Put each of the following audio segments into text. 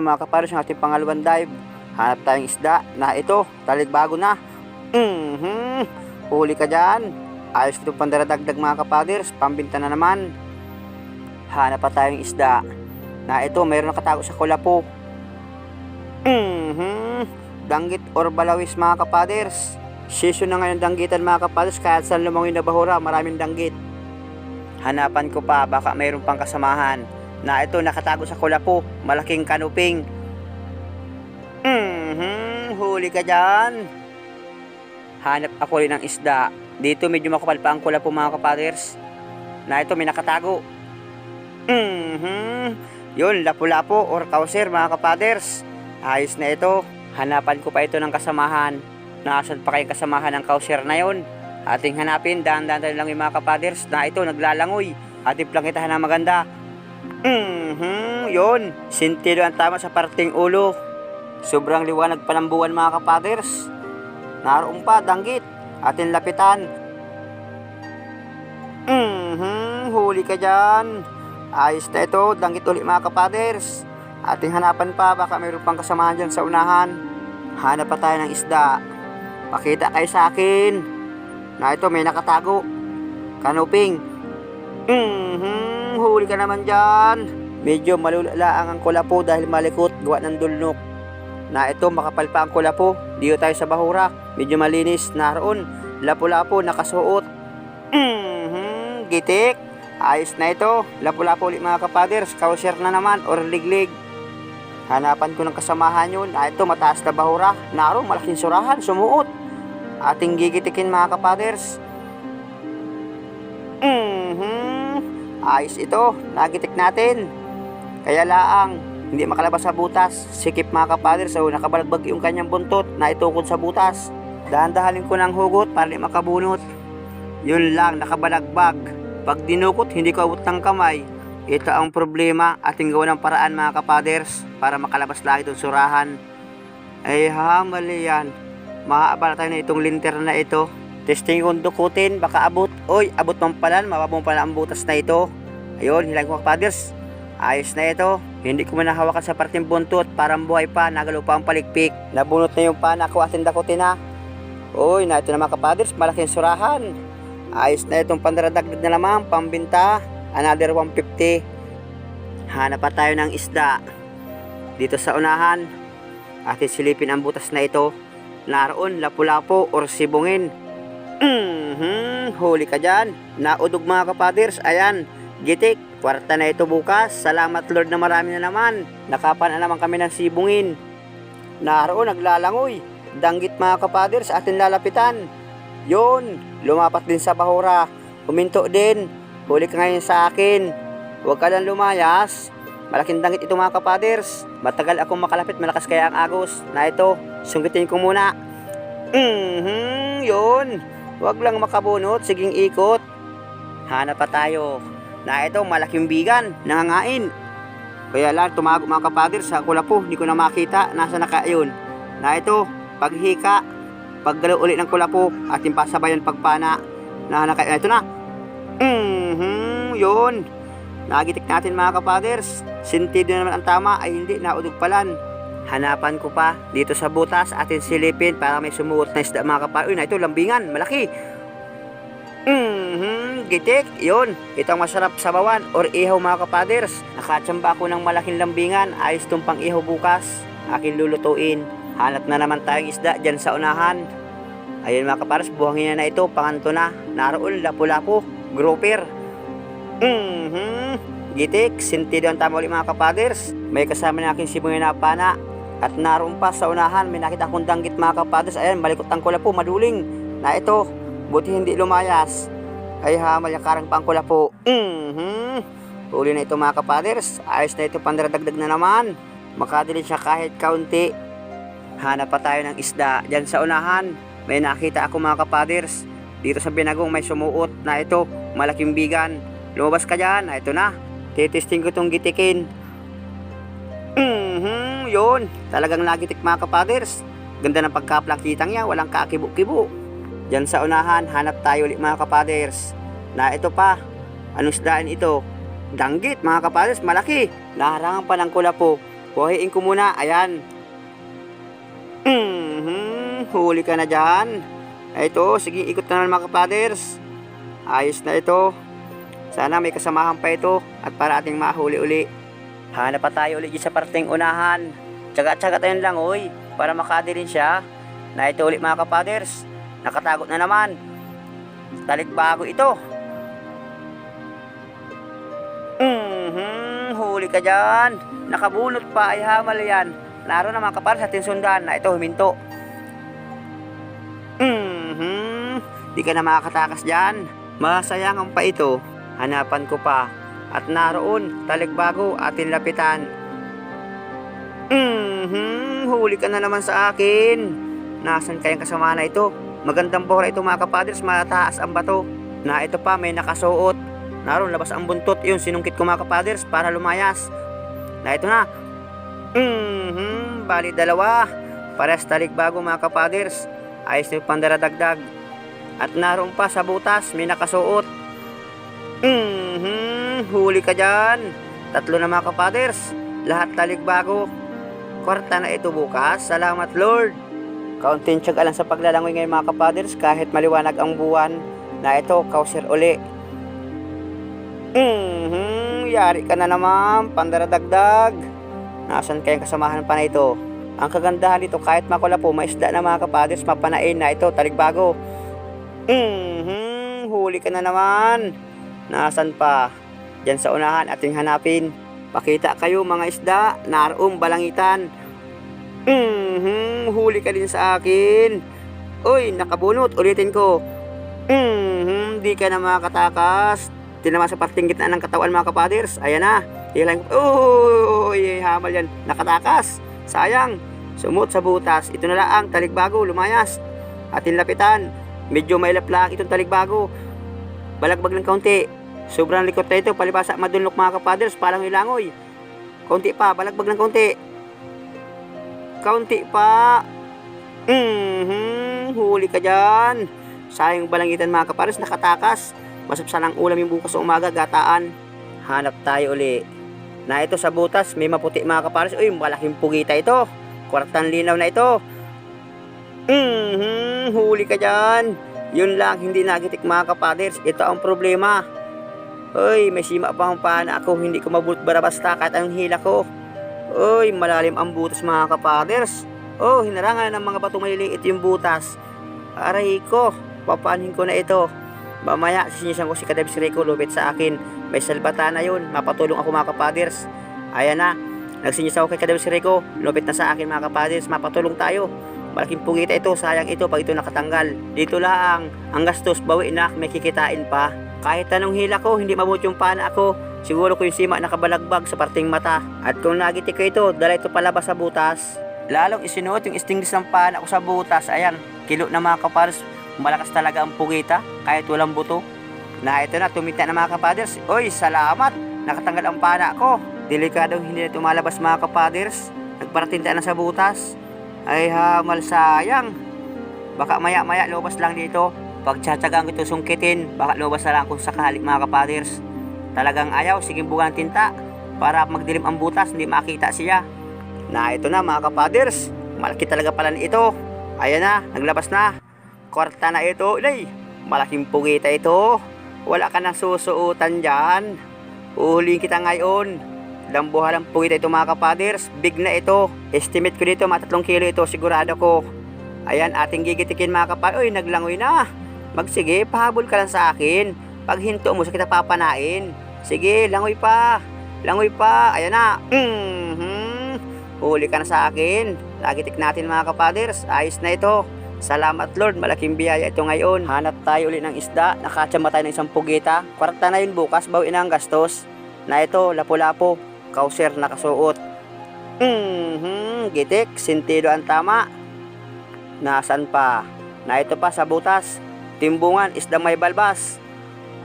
Na mga kaparos yung ating pangalawang dive. Hanap tayong isda na ito, taligbago na. Mhm. Huli ka dyan. Ayos ito pandaradagdag mga kapaders, pambinta na naman. Hanap pa tayong isda na ito, mayroon nakatago sa kulapo. Mhm. Danggit or balawis mga kapaders. Season na ngayon danggitan mga kapaders, kahit saan lumangoy na bahura, maraming danggit. Hanapan ko pa, baka mayroon pang kasamahan na ito nakatago sa kulapo, malaking kanuping. Mhm, huli ka dyan. Hanap ako rin ng isda. Dito medyo makapal pa ang kulapo mga kapaders. Na ito may nakatago. Mhm, yun, lapu-lapo or kauser mga kapaders. Ayos na ito. Hanapan ko pa ito ng kasamahan. Nasaan pa kayong kasamahan ng kauser na yon? Ating hanapin, dahan-dahan lang yung mga kapaders na ito naglalangoy. Ating plangitahan na maganda. Mhm, yun. Sintilo ang tama sa parting ulo. Sobrang liwanag pa ng buwan mga kapaders. Naroon pa, danggit. Atin lapitan. Mhm, huli ka dyan. Ayos na ito, danggit ulit mga kapaders. Ating hanapan pa, baka mayroon pang kasamahan dyan sa unahan. Hanap pa tayo ng isda. Pakita kayo sa akin. Na ito, may nakatago. Kanuping. Mhm, huli ka naman dyan. Medyo malulaang ang kulapo dahil malikot gawa ng dulnok. Na ito, makapal pa ang kulapo. Diyo tayo sa bahura. Medyo malinis. Naroon, lapu-lapo, nakasuot. Mhm, gitik. Ayos na ito. Lapu-lapo ulit mga kapaders. Kauser na naman or liglig. Hanapan ko ng kasamahan yun. Ah, ito, mataas na bahura. Naroon, malaking surahan. Sumuot. Ating gigitikin mga kapaders. Ayos ito. Nagitik natin. Kaya laang, hindi makalabas sa butas. Sikip mga kapaders. So, nakabalagbag yung kanyang buntot na itukod sa butas. Dahan-dahanin ko ng hugot para di makabunot. Yun lang, nakabalagbag. Pag dinukot, hindi ko abot ng kamay. Ito ang problema. Ating gawa ng paraan mga kapaders para makalabas lagi itong surahan. Ay ha, mali yan. Maaabala tayo na itong linter na ito. Testing kong dukutin, baka abot. Oy, abot man pala, mababong pala ang butas na ito. Ayun, hilang ko kapaders. Ayos na ito. Hindi ko manahawakan sa parting buntot. Parang buhay pa, nagalaw pa ang palikpik. Nabunot na yung pana ko atin dakutin na. Uy, na ito na mga kapaders, malaking surahan. Ayos na itong pandaradagdag na lamang, pambinta. Another 150. Hanap pa tayo ng isda. Dito sa unahan. Atin silipin ang butas na ito. Naroon, lapu-lapo or sibungin. Mhm, huli ka dyan. Naudog mga kapaders, ayan. Gitik, kwarta na ito bukas. Salamat Lord na marami na naman. Nakapan na naman kami ng sibungin. Naroon, naglalangoy. Danggit mga kapaders, atin lalapitan. Yon, lumapat din sa bahura. Huminto din. Huli ka ngayon sa akin. Huwag ka lang lumayas. Malaking danggit ito mga kapaders. Matagal akong makalapit, malakas kaya ang agos. Na ito, sunggitin ko muna. Mhm, yon. Huwag lang makabunot, siging ikot. Hanap pa tayo. Na ito, malaking bigan, nangangain. Kaya lang, tumago mga kapaders sa kulapo, hindi ko na makita, nasa naka yun. Na ito, paghika, paggalaw ulit ng kulapo, ating pasabayan pagpana. Na naka, ito na. Mhm, yun. Nagitik natin mga kapaders. Sintido naman ang tama ay hindi naudog palan. Hanapan ko pa dito sa butas atin silipin para may sumuot na isda mga. Uy, na ito lambingan, malaki. Mhm, gitik, yun. Ito ang masarap sa bawan or ihaw mga kapaders. Nakatsamba ako ng malaking lambingan, ayos itong pang ihaw bukas. Akin lulutuin. Hanap na naman tayong isda dyan sa unahan. Ayun mga kapaders, buhangin na na ito, panganto na. Naroon, lapu-lapu, grouper. Mhm. Gitik, sintido ang tama ulit mga kapaders. May kasama na aking sibungin na pana. At naroon pa sa unahan, may nakita akong danggit mga kapaders. Ayan, malikot ang kulapo, maduling. Na ito, buti hindi lumayas. Ay ha, malyakarang pa ang kulapo. Mhm. Huli na ito mga kapaders. Ayos na ito, pandaradagdag na naman. Makadili siya kahit kaunti. Hanap pa tayo ng isda dyan sa unahan. May nakita ako mga kapaders. Dito sa binagong may sumuot na ito, malaking bigan. Lumabas ka dyan, ito na. Titesting ko itong gitikin. Yun. Talagang nagitik mga kapaders. Ganda ng pagkaplakitang yan, walang kakibo-kibo. Diyan sa unahan, hanap tayo ulit mga kapaders. Na ito pa, anong isdaan ito? Danggit mga kapaders, malaki. Naharangan pa ng kulapo. Buhayin ko muna. Ayan. Mhm, huli ka na dyan. Ito, sige, ikot na naman mga kapaders. Ayos na ito. Sana may kasamahan pa ito at para ating mahuli uli. Hanap pa tayo ulit sa parting unahan. Tsaga-tsaga tayo lang, oy, para makadi rin siya. Na ito ulit mga kapaders. Nakatagot na naman. Talik bago ito. Mhm, huli ka dyan. Nakabunot pa ay hamal yan. Laro na mga kapaders ating sundan na ito huminto. Mhm, di ka na makakatakas dyan. Masayangan pa ito. Hanapan ko pa. At naroon, talikbago atin lapitan. Mhm, huli ka na naman sa akin. Nasaan kayang kasama na ito? Magandang bora ito mga kapadres, mataas ang bato. Na ito pa, may nakasuot. Naroon, labas ang buntot. Yun, sinungkit ko mga kapadres para lumayas. Na ito na. Mhm, bali dalawa. Pares talikbago mga kapadres. Ayos na pandaradagdag. At naroon pa sa butas, may nakasuot. Mhm, huli ka dyan. Tatlo na mga kapaders. Lahat talikbago. Kwarta na ito bukas. Salamat Lord. Kaunting tiyag lang sa paglalangoy ngayon mga kapaders kahit maliwanag ang buwan na ito kauser uli. Mhm, yari ka na naman. Pandaradagdag. Nasaan kayang kasamahan pa na ito? Ang kagandahan dito kahit makula po may isda na mga kapaders mapanain na ito talikbago. Mhm, huli ka na naman. Nasaan pa? Diyan sa unahan ating hanapin. Pakita kayo mga isda, naroong balangitan. Mhm, huli ka din sa akin. Uy, nakabunot, ulitin ko. Mhm, di ka na makatakas. Tinama sa parting gitna ng katawan mga kapaders. Ayan na. Hilang, uy, hamal yan. Nakatakas. Sayang. Sumot sa butas. Ito na lang ang talikbago, lumayas. Atin lapitan. Medyo may laplang itong talikbago. Balagbag ng kaunti. Sobrang likot na ito, palibasa madunlok mga kapaders, parang ilangoy. Kaunti pa, balagbag ng kaunti. Kaunti pa. Mhm, huli ka dyan. Sayang balangitan mga kapaders, nakatakas. Masapsan ang ulam yung bukas umaga, gataan. Hanap tayo uli. Na ito sa butas, may maputi mga kapaders. Uy, malaking pugita ito. Kwartang linaw na ito. Mhm, huli ka dyan. Yun lang, hindi nagitik mga kapaders. Ito ang problema. Uy, may sima pa ang pana ako. Hindi ko mabulot barabasta kahit anong hila ko. Uy, malalim ang butas mga kapaders. Oh, hinarangan ng mga bato maliliit yung butas. Aray ko, papanin ko na ito. Mamaya, sinisan ko si Kadebs Rico lupit sa akin. May salbata na yun. Mapatulong ako mga kapaders. Ayan na. Nagsinyas ako kay Kadebs Rico. Lupit na sa akin mga kapaders. Mapatulong tayo. Malaking pugita ito. Sayang ito pag ito nakatanggal. Dito lang. Ang gastos, bawi na. May kikitain pa. Kahit anong hila ko, hindi mabuti yung pana ako. Siguro ko yung sima nakabalagbag sa parting mata. At kung nagitik ko ito, dala ito palabas sa butas. Lalong isinuot yung stinglis ng pana ko sa butas. Ayan, kilo na mga kapaders. Malakas talaga ang pugita, kahit walang buto. Na ito na, tumita na mga kapaders. Oy, salamat! Nakatanggal ang pana ko. Delikadong hindi na tumalabas mga kapaders. Nagparatinda na sa butas. Ay hamal sayang. Baka maya maya lobas lang dito. Pag tsatsagang ito sungkitin, baka lobas na lang kung sakali mga kapaders. Talagang ayaw, sige buwan tinta. Para magdilim ang butas, hindi makita siya. Na ito na mga kapaders. Malaki talaga pala ito. Ayan na, naglabas na. Kwarta na ito. Ilay, malaking pugita ito. Wala ka nang susuutan dyan. Uhulihin kita ngayon. Dambuhan ang pugita ito mga kapaders. Big na ito. Estimate ko dito, 3 kilo ito. Sigurado ko. Ayan, ating gigitikin mga kapaders. Uy, naglangoy na. Magsige, pahabol ka lang sa akin. Pag hinto mo, sa kita papanain. Sige, langoy pa. Langoy pa. Ayan na. Mhm. Huli ka na sa akin. Lagitik natin mga kapaders. Ayos na ito. Salamat Lord, malaking biyaya ito ngayon. Hanap tayo ulit ng isda, nakatsama tayo ng isang pugita. Kwarta na yun bukas, bawi na ang gastos. Na ito, lapu-lapo, kauser nakasuot. Mhm, gitik, sentido ang tama. Nasaan pa? Na ito pa sa butas. Timbungan, isda may balbas.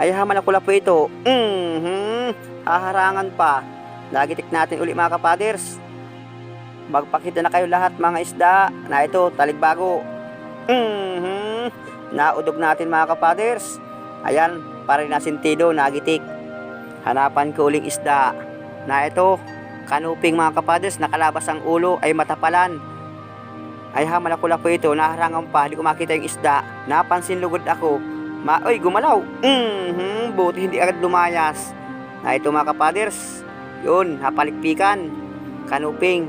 Ay haman ako lapo ito. Mhm, haharangan pa. Lagitik natin uli mga kapaders. Magpakita na kayo lahat mga isda. Na ito, taligbago. Mhm. Naudog natin mga kapaders. Ayan, para na sentido, nagitik. Hanapan ko uling isda. Na ito, kanuping mga kapaders, nakalabas ang ulo ay matapalan. Ay hamal ako lang po ito, naharangan pa, di ko makita yung isda. Napansin lugod ako, ma oy gumalaw. Mhm, buti hindi agad lumayas. Na ito mga kapaders, yun, napalikpikan, kanuping.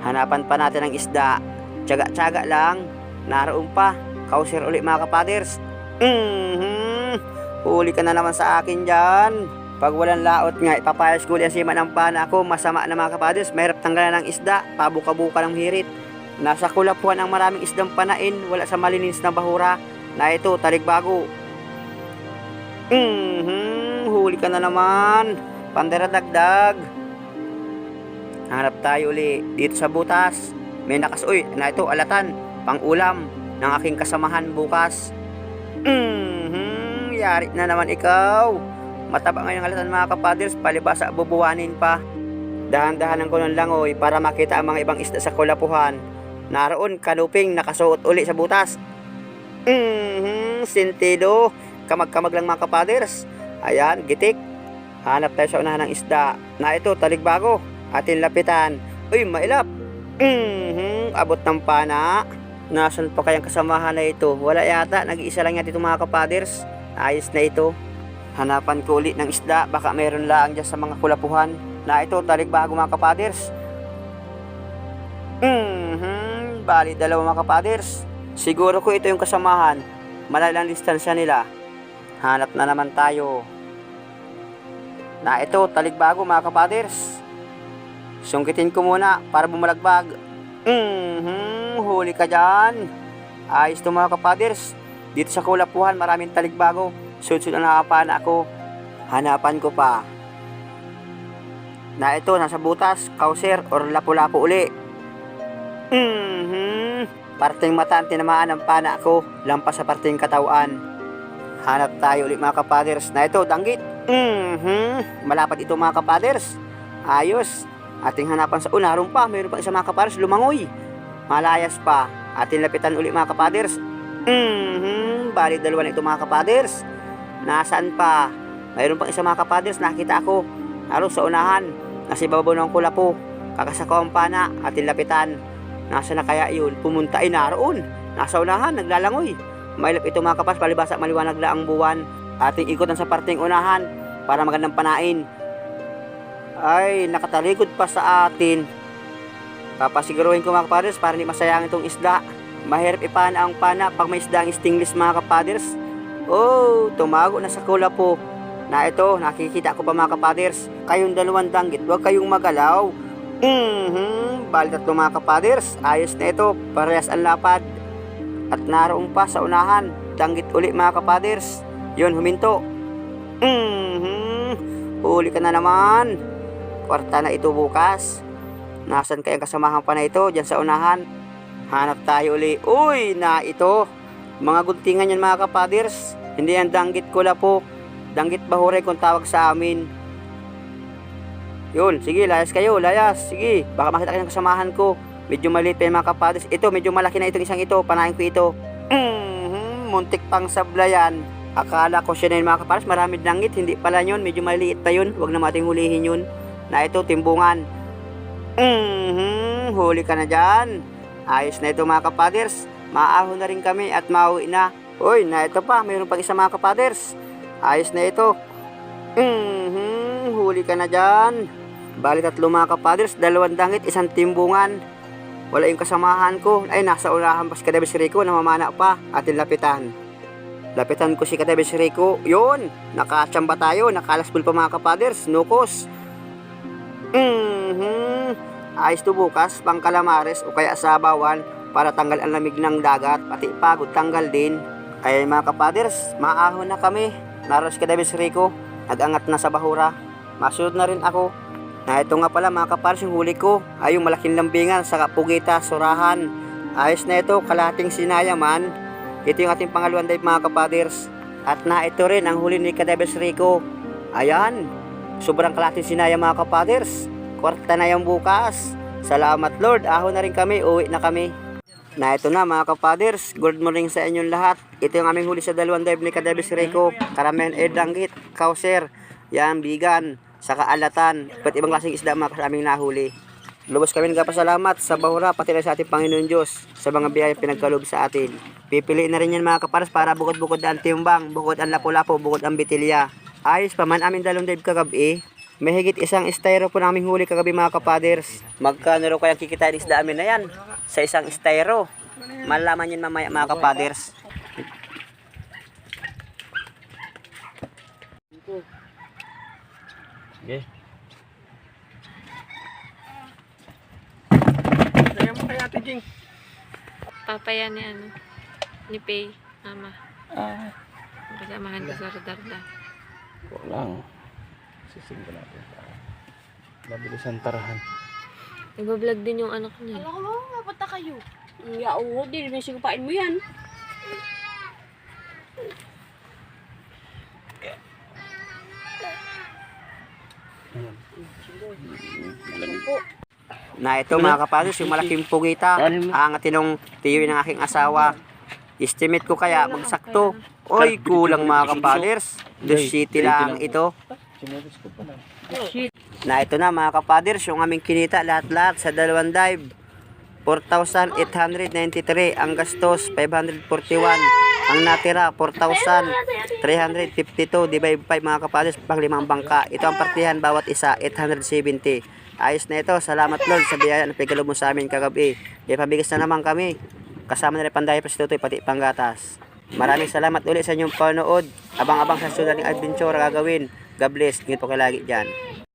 Hanapan pa natin ang isda. Tsaga-tsaga lang, naroon pa. Kauser uli mga kapaders. Mhm, huli ka na naman sa akin dyan. Pag walang laot nga, ipapayas ko ulit ang sima ng pana ko. Masama na mga kapaders, mahirap tanggalan ng isda. Pabuka-buka ng hirit. Nasa kulapuan ang maraming isdang panain, wala sa malinis na bahura. Na ito, taligbago. Mhm, huli ka na naman. Pandaradagdag. Hanap tayo uli dito sa butas. May nakas, uy, na ito, alatan. Pang-ulam ng aking kasamahan bukas. Mhm, yari na naman ikaw. Mataba ngayong alatan mga kapaders, palibasa bubuwanin pa. Dahan-dahanan ko ng langoy para makita ang mga ibang isda sa kulapuhan. Naroon, kanuping nakasuot uli sa butas. Mhm, sentido. Kamag-kamag lang mga kapaders. Ayan, gitik. Hanap tayo sa unahan ng isda. Na ito, taligbago. Atin lapitan. Uy, mailap. Mhm, abot ng pana. Nasaan pa kayang kasamahan na ito? Wala yata, nag-iisa lang yata ito mga kapaders. Ayos na ito. Hanapan ko ulit ng isda, baka meron lang dyan sa mga kulapuhan. Na ito, taligbago mga kapaders. Mhm, bali dalawa mga kapaders. Siguro ko ito yung kasamahan. Malalang distansya nila. Hanap na naman tayo. Na ito, taligbago mga kapaders. Sungkitin ko muna para bumalagbag. Mhm, huli ka dyan. Ayos to mga kapaders. Dito sa kulapuhan, maraming taligbago. Sunod-sunod ang nakapana ako. Hanapan ko pa. Na ito, nasa butas, kauser, or lapu-lapu uli. Mhm. Parting mata ang tinamaan ng pana ko, lampas sa parting katawan. Hanap tayo ulit mga kapaders. Na ito, danggit. Mhm. Malapad ito mga kapaders. Ayos. Ating hanapan sa unaron pa. Mayroon pa isa mga kapaders, lumangoy. Malayas pa. Ating lapitan ulit mga kapaders. Mhm. Bali dalawa na ito mga kapaders. Nasaan pa? Mayroon pang isa mga kapaders, nakita ako. Naroon sa unahan. Nasa ibabaw ng kulapo. Kakasako ang pana. Ating lapitan. Nasa na kaya yun? Pumunta ay naroon. Nasa unahan, naglalangoy. Mailap ito mga kapas, palibasa maliwanag na ang buwan. Ating ikotan sa parting unahan para magandang panain. Ay, nakatalikod pa sa atin. Papasiguruhin ko mga kapaders para hindi masayang itong isda. Mahirap ipana ang pana pag may isda ang stingless mga kapaders. Oh, tumago na sa kula po. Na ito, nakikita ko pa mga kapaders. Kayong dalawang danggit, huwag kayong magalaw. Mhm, bali tatlo mga kapaders. Ayos na ito, parehas ang lapad. At naroon pa sa unahan, danggit uli mga kapaders. Yun, huminto. Mhm, huli ka na naman. Kwarta na ito bukas. Nasaan kayang kasamahan pa na ito? Diyan sa unahan. Hanap tayo uli. Uy, na ito. Mga guntingan yan mga kapaders. Hindi yan danggit kula po. Danggit bahure kung tawag sa amin. Yun, sige, layas kayo, layas. Sige, baka makita kayo ng kasamahan ko. Medyo maliit pa yung mga kapaders. Ito, medyo malaki na itong isang ito. Panahin ko ito. Mhm, muntik pang sablayan. Akala ko siya na yung mga kapaders. Marami danggit. Hindi pala yun. Medyo maliit pa yun. Huwag na mating hulihin yun. Na ito, timbungan. Mhm, huli ka na dyan. Ayos na ito mga kapaders. Maahon na rin kami at mauwi na. Uy, na ito pa. Mayroon pang isa mga kapaders. Ayos na ito. Mhm, huli ka na dyan. Bali tatlo mga kapaders, dalawang dangit, isang timbungan. Wala yung kasamahan ko. Ay, nasa unahan pa si Kadebes Rico, namamana pa. Atin lapitan. Lapitan ko si Kadebes Rico. Yun, nakatsamba tayo, nakalasbol pa mga kapaders, nukos. Mhm. Ayos to bukas, pang kalamares o kaya sabawan para tanggal ang lamig ng dagat, pati pagod tanggal din. Kaya mga kapaders, maahon na kami. Naroon si Kadebes Rico, nag-angat na sa bahura. Masunod na rin ako. Na ito nga pala mga kapaders, yung huli ko ay yung malaking lambingan sa Kapugita, Surahan. Ayos na ito, kalating sinayaman. Ito yung ating pangalawang dive mga kapaders. At na ito rin ang huli ni Kadebes Rico. Ayan, sobrang kalating sinaya mga kapaders. Kwarta na yung bukas. Salamat Lord, ahon na rin kami, uwi na kami. Na ito na mga kapaders, good morning sa inyong lahat. Ito yung aming huli sa dalawang dive ni Kadebes Rico. Karamihan Ed Langgit, Kauser, yan, bigan. Sa kaalatan, iba't ibang klaseng isda mga kasaming nahuli. Lubos kami nagpasalamat sa bahura pati na sa ating Panginoon Diyos sa mga biyaya pinagkaloob sa atin. Pipiliin na rin yan mga kaparas para bukod-bukod ang timbang, bukod ang lapu-lapu, bukod ang bitilya. Ayos pa man aming dalong dive kagabi. May higit isang styro po namin huli kagabi mga kapaders. Magkano raw kaya kikita ng isda amin na yan? Sa isang styro. Malaman yun mamaya mga kapaders. Okay. Kaya mo kay Ate Jing. Papaya ni ano, ni Pay, mama. Ah, Kasamahan ko sa Rodarda. wala lang. Sising ko natin. Mabilis ang tarahan. Nagbablog din yung anak niya. Alam ko mo, mapunta kayo. Ya, oo, di rin sigupain mo yan. Na ito mga kapaders, yung malaking pugita, ang tinong tiyo ng aking asawa. Estimate ko kaya magsakto. Oy, kulang mga kapaders. The city lang ito. Na ito na mga kapaders, yung aming kinita lahat-lahat sa dalawang dive. 4,893 ang gastos 541 ang natira 4,352 divide 5 mga kapaders pang limang bangka ito ang partihan bawat isa 870 ayos na ito. Salamat Lord sa biyaya na pigalo mo sa amin kagabi. May pabigas na naman kami. Kasama na rin pandayo pa si Tutoy pati panggatas. Maraming salamat ulit sa inyong panood. Abang-abang sa sunod ng adventure gagawin. God bless. Ingat po kayo lagi dyan